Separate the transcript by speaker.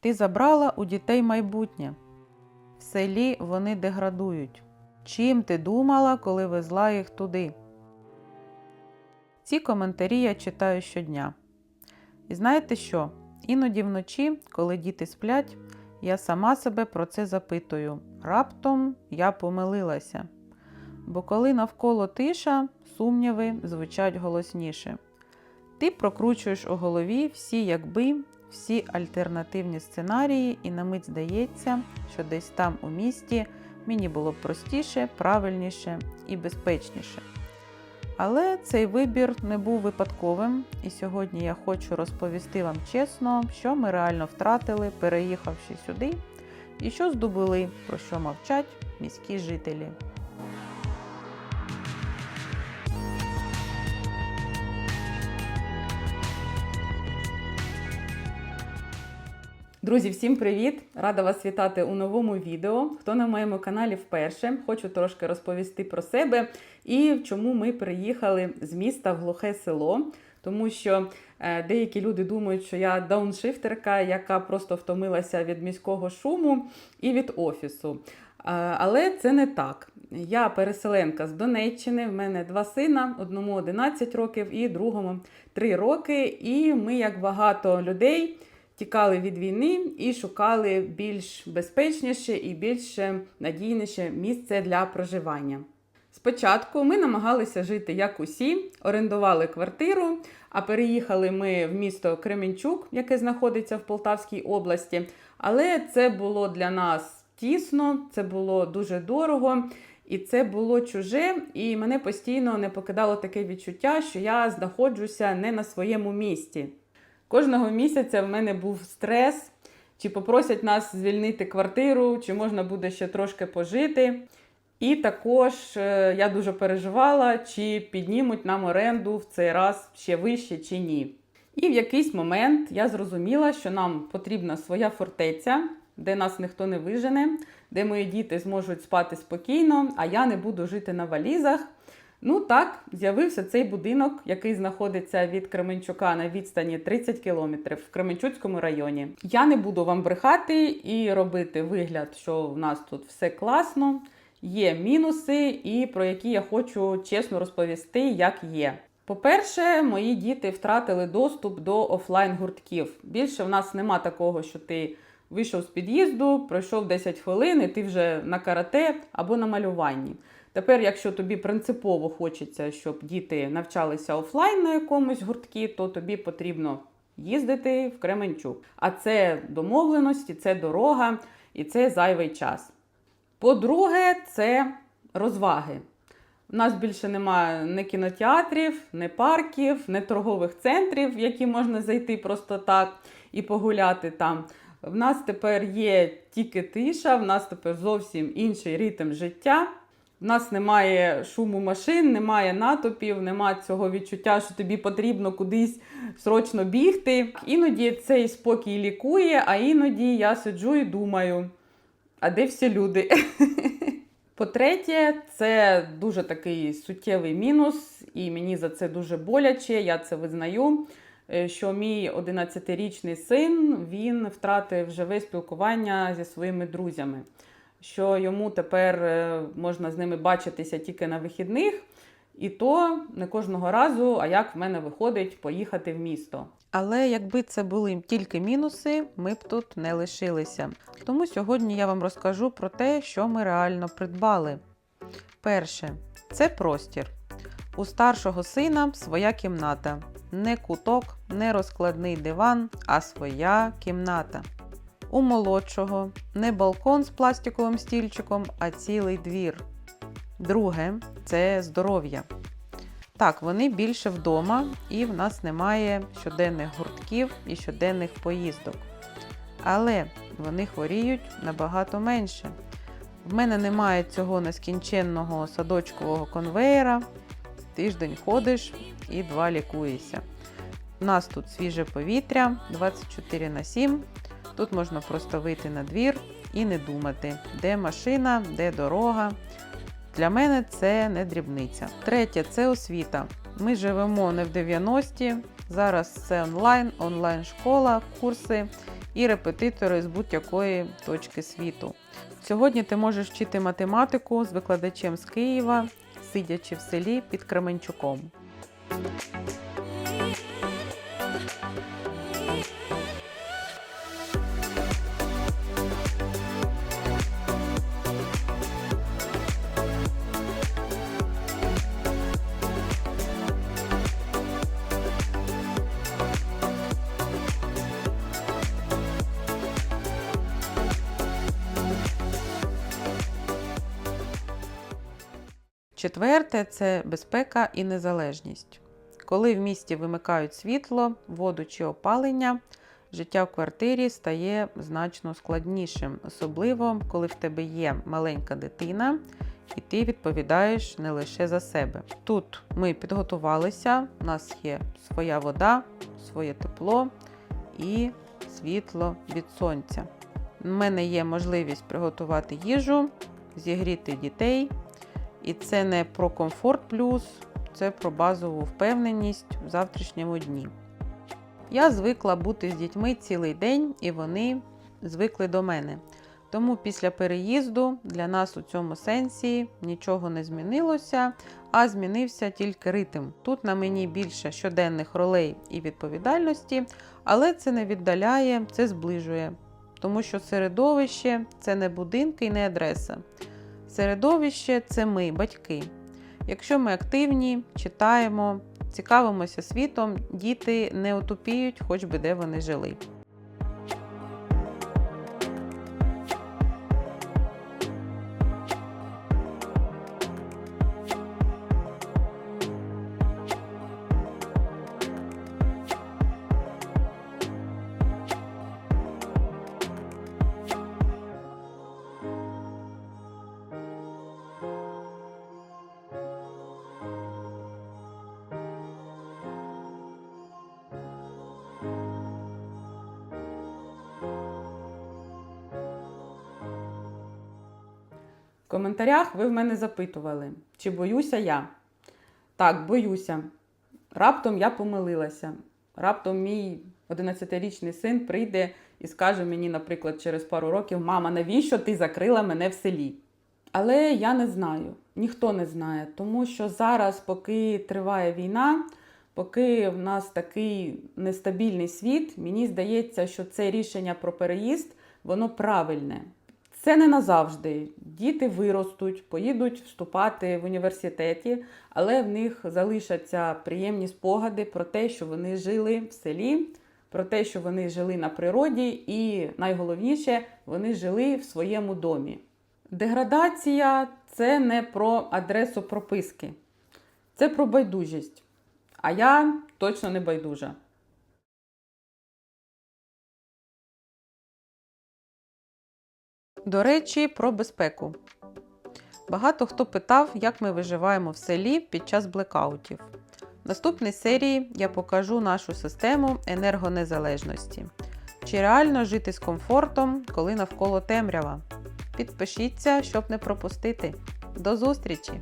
Speaker 1: Ти забрала у дітей майбутнє. В селі вони деградують. Чим ти думала, коли везла їх туди? Ці коментарі я читаю щодня. І знаєте що? Іноді вночі, коли діти сплять, я сама себе про це запитую. Раптом я помилилася. Бо коли навколо тиша, сумніви звучать голосніше. Ти прокручуєш у голові всі якби, всі альтернативні сценарії, і на мить здається, що десь там у місті мені було б простіше, правильніше і безпечніше. Але цей вибір не був випадковим, і сьогодні я хочу розповісти вам чесно, що ми реально втратили, переїхавши сюди, і що здобули, про що мовчать міські жителі. Друзі, всім привіт! Рада вас вітати у новому відео. Хто на моєму каналі вперше, хочу трошки розповісти про себе і чому ми приїхали з міста в глухе село. Тому що е, деякі люди думають, що я дауншифтерка, яка просто втомилася від міського шуму і від офісу. Е, Але це не так. Я переселенка з Донеччини, в мене два сина, одному 11 років і другому 3 роки. І ми, як багато людей, тікали від війни і шукали більш безпечніше і більш надійніше місце для проживання. Спочатку ми намагалися жити як усі, орендували квартиру, а переїхали ми в місто Кременчук, яке знаходиться в Полтавській області. Але це було для нас тісно, це було дуже дорого. І це було чуже, і мене постійно не покидало таке відчуття, що я знаходжуся не на своєму місці. Кожного місяця в мене був стрес, чи попросять нас звільнити квартиру, чи можна буде ще трошки пожити. І також е, я дуже переживала, чи піднімуть нам оренду в цей раз ще вище, чи ні. І в якийсь момент я зрозуміла, що нам потрібна своя фортеця, де нас ніхто не вижене, де мої діти зможуть спати спокійно, а я не буду жити на валізах. Ну так, з'явився цей будинок, який знаходиться від Кременчука на відстані 30 кілометрів в Кременчуцькому районі. Я не буду вам брехати і робити вигляд, що в нас тут все класно. Є мінуси, і про які я хочу чесно розповісти, як є. По-перше, мої діти втратили доступ до офлайн-гуртків. Більше в нас нема такого, що ти вийшов з під'їзду, пройшов 10 хвилин, і ти вже на карате або на малюванні. Тепер, якщо тобі принципово хочеться, щоб діти навчалися офлайн на якомусь гурткі, то тобі потрібно їздити в Кременчук. А це домовленості, це дорога і це зайвий час. По-друге, це розваги. У нас більше немає ні кінотеатрів, ні парків, ні торгових центрів, в які можна зайти просто так і погуляти там. В нас тепер є тільки тиша, в нас тепер зовсім інший ритм життя. В нас немає шуму машин, немає натопів, немає цього відчуття, що тобі потрібно кудись срочно бігти. Іноді цей спокій лікує, а іноді я сиджу і думаю, а де всі люди? По-третє, це дуже такий суттєвий мінус, і мені за це дуже боляче, я це визнаю. е, Що мій 11-річний син він втратив живе спілкування зі своїми друзями, що йому тепер е, можна з ними бачитися тільки на вихідних, і то не кожного разу, а як в мене виходить поїхати в місто. Але якби це були тільки мінуси, ми б тут не лишилися. Тому сьогодні я вам розкажу про те, що ми реально придбали. Перше, це простір. У старшого сина своя кімната. Не куток, не розкладний диван, а своя кімната. У молодшого не балкон з пластиковим стільчиком, а цілий двір. Друге це здоров'я. Так, вони більше вдома, і в нас немає щоденних гуртків і щоденних поїздок. Але вони хворіють набагато менше. В мене немає цього нескінченного садочкового конвеєра. Тиждень ходиш і два лікуєшся. У нас тут свіже повітря 24 на 7. Тут можна просто вийти на двір і не думати, де машина, де дорога. Для мене це не дрібниця. Третє це освіта. Ми живемо не в 90-ті. Зараз це онлайн, онлайн-школа, курси. і репетитори з будь-якої точки світу. Сьогодні ти можеш вчити математику з викладачем з Києва, сидячи в селі під Кременчуком. Четверте це безпека і незалежність. Коли в місті вимикають світло, воду чи опалення, життя в квартирі стає значно складнішим, особливо коли в тебе є маленька дитина, і ти відповідаєш не лише за себе. Тут ми підготувалися, у нас є своя вода, своє тепло і світло від сонця. У мене є можливість приготувати їжу, зігріти дітей. І це не про комфорт плюс, це про базову впевненість в завтрашньому дні. Я звикла бути з дітьми цілий день, і вони звикли до мене. Тому після переїзду для нас у цьому сенсі нічого не змінилося, а змінився тільки ритм. Тут на мені більше щоденних ролей і відповідальності, але це не віддаляє, це зближує. Тому що середовище це не будинки і не адреса. Середовище це ми, батьки. Якщо ми активні, читаємо, цікавимося світом, діти не отупіють, хоч би де вони жили. Коментарях ви в мене запитували, чи боюся я. Так, боюся. Раптом я помилилася. Раптом мій 11-річний син прийде і скаже мені, наприклад, через пару років: Мама, навіщо ти закрила мене в селі? Але я не знаю, ніхто не знає, тому що зараз, поки триває війна, поки в нас такий нестабільний світ, мені здається, що це рішення про переїзд, воно правильне. Це не назавжди. Діти виростуть, поїдуть вступати в університеті, але в них залишаться приємні спогади про те, що вони жили в селі, про те, що вони жили на природі, і найголовніше, вони жили в своєму домі. Деградація це не про адресу прописки, це про байдужість. А я точно не байдужа. До речі, про безпеку. Багато хто питав, як ми виживаємо в селі під час блекаутів. В наступній серії я покажу нашу систему енергонезалежності. Чи реально жити з комфортом, коли навколо темрява? Підпишіться, щоб не пропустити. До зустрічі!